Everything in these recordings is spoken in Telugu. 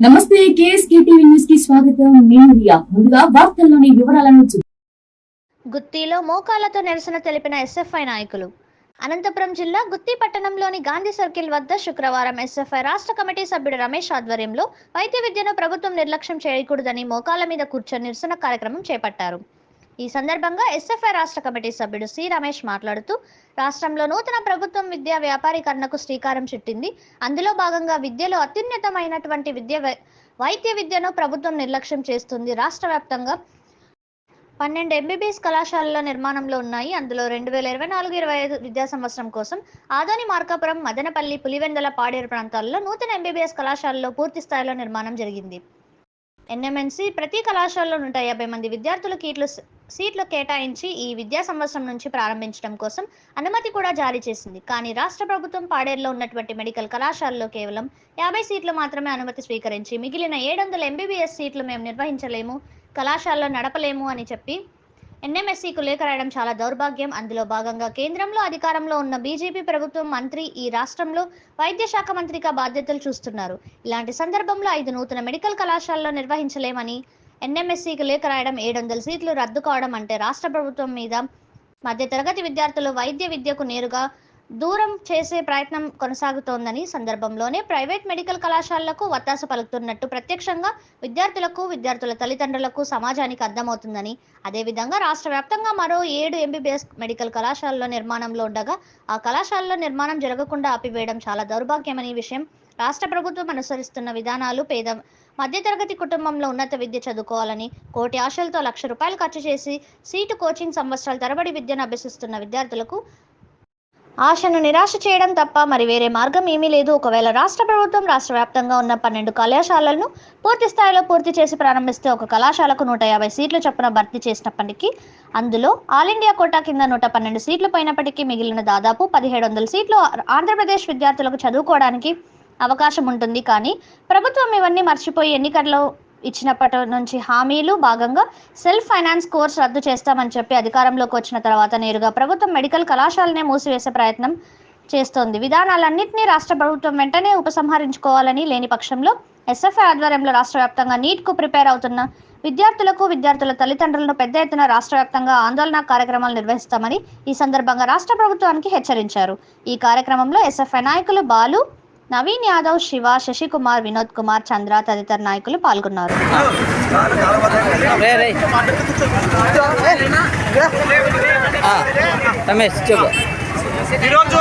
నమస్తే కేఎస్కే టీవీ న్యూస్కి స్వాగతం. నేను రియా. ముందుగా వార్తల్లోని వివరాలను గుత్తిలో మోకాలతో నిరసన తెలిపిన ఎస్ఎఫ్ఐ నాయకులు. అనంతపురం జిల్లా గుత్తి పట్టణంలోని గాంధీ సర్కిల్ వద్ద శుక్రవారం ఎస్ఎఫ్ఐ రాష్ట్ర కమిటీ సభ్యుడు రమేష్ ఆధ్వర్యంలో వైద్య విద్యను ప్రభుత్వం నిర్లక్ష్యం చేయకూడదని మోకాల మీద కూర్చొని నిరసన కార్యక్రమం చేపట్టారు. ఈ సందర్భంగా ఎస్ఎఫ్ఐ రాష్ట్ర కమిటీ సభ్యుడు సి రమేష్ మాట్లాడుతూ రాష్ట్రంలో నూతన ప్రభుత్వం విద్యా వ్యాపారీకరణకు శ్రీకారం చుట్టింది. అందులో భాగంగా విద్యలో అత్యున్నతమైనటువంటి విద్య వైద్య విద్యను ప్రభుత్వం నిర్లక్ష్యం చేస్తుంది. రాష్ట్ర వ్యాప్తంగా పన్నెండు ఎంబీబీఎస్ కళాశాలల నిర్మాణంలో ఉన్నాయి. అందులో రెండు వేల ఇరవై నాలుగు ఇరవై ఐదు విద్యా సంవత్సరం కోసం ఆదోని మార్కాపురం మదనపల్లి పులివెందల పాడేరు ప్రాంతాల్లో నూతన ఎంబీబీఎస్ కళాశాలలో పూర్తి స్థాయిలో నిర్మాణం జరిగింది. ఎన్ఎంఎన్సి ప్రతి కళాశాలలో నూట యాభై మంది విద్యార్థుల కీట్లు సీట్లు కేటాయించి ఈ విద్యా సంవత్సరం నుంచి ప్రారంభించడం కోసం అనుమతి కూడా జారీ చేసింది. కానీ రాష్ట్ర ప్రభుత్వం పాడేరులో ఉన్నటువంటి మెడికల్ కళాశాలలో కేవలం యాభై సీట్లు మాత్రమే అనుమతి స్వీకరించి మిగిలిన ఏడు వందల ఎంబీబీఎస్ సీట్లు మేము నిర్వహించలేము కళాశాలలో నడపలేము అని చెప్పి ఎన్ఎంఎస్సీకు లేఖ రాయడం చాలా దౌర్భాగ్యం. అందులో భాగంగా కేంద్రంలో అధికారంలో ఉన్న బీజేపీ ప్రభుత్వం మంత్రి ఈ రాష్ట్రంలో వైద్య శాఖ మంత్రిగా బాధ్యతలు చూస్తున్నారు. ఇలాంటి సందర్భంలో ఐదు నూతన మెడికల్ కళాశాలలో నిర్వహించలేమని ఎన్ఎంఎస్సీకి లేఖ రాయడం ఏడు వందల సీట్లు రద్దు కావడం అంటే రాష్ట్ర ప్రభుత్వం మీద మధ్యతరగతి విద్యార్థులు వైద్య విద్యకు నేరుగా దూరం చేసే ప్రయత్నం కొనసాగుతోందని సందర్భంలోనే ప్రైవేట్ మెడికల్ కళాశాలలకు వత్తాస పలుకుతున్నట్టు ప్రత్యక్షంగా విద్యార్థులకు విద్యార్థుల తల్లిదండ్రులకు సమాజానికి అర్థమవుతుందని అదేవిధంగా రాష్ట్ర వ్యాప్తంగా మరో ఏడు ఎంబీబీఎస్ మెడికల్ కళాశాలలో నిర్మాణంలో ఉండగా ఆ కళాశాలలో నిర్మాణం జరగకుండా ఆపివేయడం చాలా దౌర్భాగ్యమని విషయం రాష్ట్ర ప్రభుత్వం అనుసరిస్తున్న విధానాలు పేద మధ్యతరగతి కుటుంబంలో ఉన్నత విద్య చదువుకోవాలని కోటి ఆశలతో లక్ష రూపాయలు ఖర్చు చేసి సీటు కోచింగ్ సంవత్సరాల తరబడి విద్యను అభ్యసిస్తున్న విద్యార్థులకు ఆశను నిరాశ చేయడం తప్ప మరి వేరే మార్గం ఏమీ లేదు. ఒకవేళ రాష్ట్ర ప్రభుత్వం రాష్ట్ర వ్యాప్తంగా ఉన్న పన్నెండు కళాశాలలను పూర్తి స్థాయిలో పూర్తి చేసి ప్రారంభిస్తే ఒక కళాశాలకు నూట యాభై సీట్లు చొప్పున భర్తీ చేసినప్పటికీ అందులో ఆల్ ఇండియా కోటా కింద నూట పన్నెండు సీట్లు పోయినప్పటికీ మిగిలిన దాదాపు పదిహేడు వందల సీట్లు ఆంధ్రప్రదేశ్ విద్యార్థులకు చదువుకోవడానికి అవకాశం ఉంటుంది. కానీ ప్రభుత్వం ఇవన్నీ మర్చిపోయి ఎన్నికల్లో ఇచ్చినప్పటి నుంచి హామీలు భాగంగా సెల్ఫ్ ఫైనాన్స్ కోర్స్ రద్దు చేస్తామని చెప్పి అధికారంలోకి వచ్చిన తర్వాత నేరుగా ప్రభుత్వం మెడికల్ కళాశాలనే మూసివేసే ప్రయత్నం చేస్తోంది. విధానాలన్నింటినీ రాష్ట్ర ప్రభుత్వం వెంటనే ఉపసంహరించుకోవాలని లేని పక్షంలో ఎస్ఎఫ్ఐ ఆధ్వర్యంలో రాష్ట్ర వ్యాప్తంగా నీట్కు ప్రిపేర్ అవుతున్న విద్యార్థులకు విద్యార్థుల తల్లిదండ్రులను పెద్ద ఎత్తున రాష్ట్ర వ్యాప్తంగా ఆందోళన కార్యక్రమాలు నిర్వహిస్తామని ఈ సందర్భంగా రాష్ట్ర ప్రభుత్వానికి హెచ్చరించారు. ఈ కార్యక్రమంలో ఎస్ఎఫ్ఐ నాయకులు బాలు నవీన్ యాదవ్ శివ శశికుమార్ వినోద్ కుమార్ చంద్ర తదితర నాయకులు పాల్గొన్నారు. ఈరోజు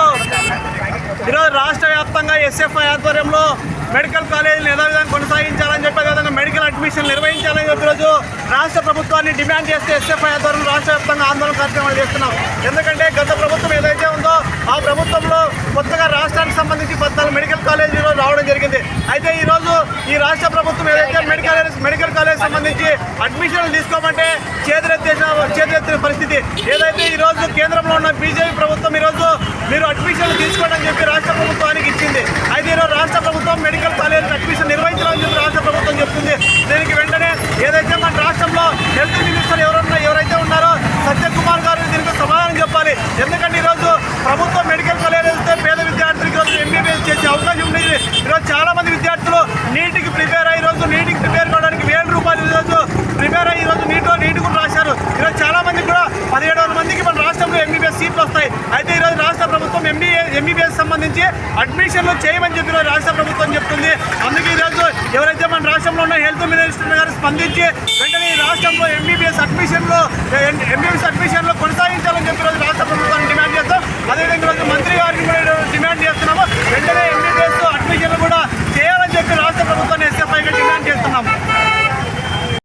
ఈరోజు రాష్ట్ర వ్యాప్తంగా ఎస్ఎఫ్ఐ ఆధ్వర్యంలో మెడికల్ కాలేజీలు యథావిధంగా కొనసాగించాలని చెప్పే విధంగా మెడికల్ అడ్మిషన్ నిర్వహించాలని చెప్పి ఈరోజు రాష్ట్ర ప్రభుత్వాన్ని డిమాండ్ చేస్తే ఎస్ఎఫ్ఐ ఆధ్వర్యంలో రాష్ట్ర వ్యాప్తంగా ఆందోళన కార్యక్రమాలు చేస్తున్నాం. ఎందుకంటే గత ప్రభుత్వం ఏదైతే ఉందో ఆ ప్రభుత్వంలో కొత్తగా రాష్ట్రానికి సంబంధించి పద్నాలుగు మెడికల్ కాలేజీలు రావడం జరిగింది. అయితే ఈరోజు ఈ రాష్ట్ర ప్రభుత్వం ఏదైతే మెడికల్ మెడికల్ కాలేజ్ సంబంధించి అడ్మిషన్లు తీసుకోమంటే చేతులెత్తేసిన చేతులెత్తిన పరిస్థితి. ఏదైతే ఈరోజు కేంద్రంలో ఉన్న బీజేపీ ప్రభుత్వం ఈరోజు మీరు అడ్మిషన్లు తీసుకోవడం చెప్పి రాష్ట్ర ప్రభుత్వానికి ఇచ్చింది. అయితే ఈరోజు రాష్ట్ర ప్రభుత్వం మెడికల్ కాలేజ్ అడ్మిషన్ నిర్వహించాలని చెప్పి రాష్ట్ర ప్రభుత్వం చెప్తుంది. దీనికి వెంటనే ఏదైతే మన రాష్ట్రంలో హెల్త్ మినిస్టర్ ఈరోజు చాలామంది విద్యార్థులు నీటికి ప్రిపేర్ అయ్యి రోజు నీటికి ప్రిపేర్ కావడానికి వేల రూపాయలు ఈరోజు ప్రిపేర్ అయ్యి రోజు నీటిలో నీటి కూడా రాశారు. ఈరోజు చాలామంది కూడా పదిహేడు వందల మందికి మన రాష్ట్రంలో ఎంబీబీఎస్ సీట్లు వస్తాయి. అయితే ఈరోజు రాష్ట్ర ప్రభుత్వం ఎంబీఏ ఎంబీబీఎస్ సంబంధించి అడ్మిషన్లు చేయమని చెప్పి రాష్ట్ర ప్రభుత్వం చెప్తుంది. అందుకే ఈరోజు ఎవరైతే మన రాష్ట్రంలో ఉన్న హెల్త్ మినిస్టర్ గారు స్పందించి వెంటనే ఈ రాష్ట్రంలో ఎంబీబీఎస్ అడ్మిషన్లో ఎంబీబీఎస్ అడ్మిషన్లో కొనసాగించాలని చెప్పి రోజు రాష్ట్ర ప్రభుత్వాన్ని డిమాండ్ చేస్తాం. అదేవిధంగా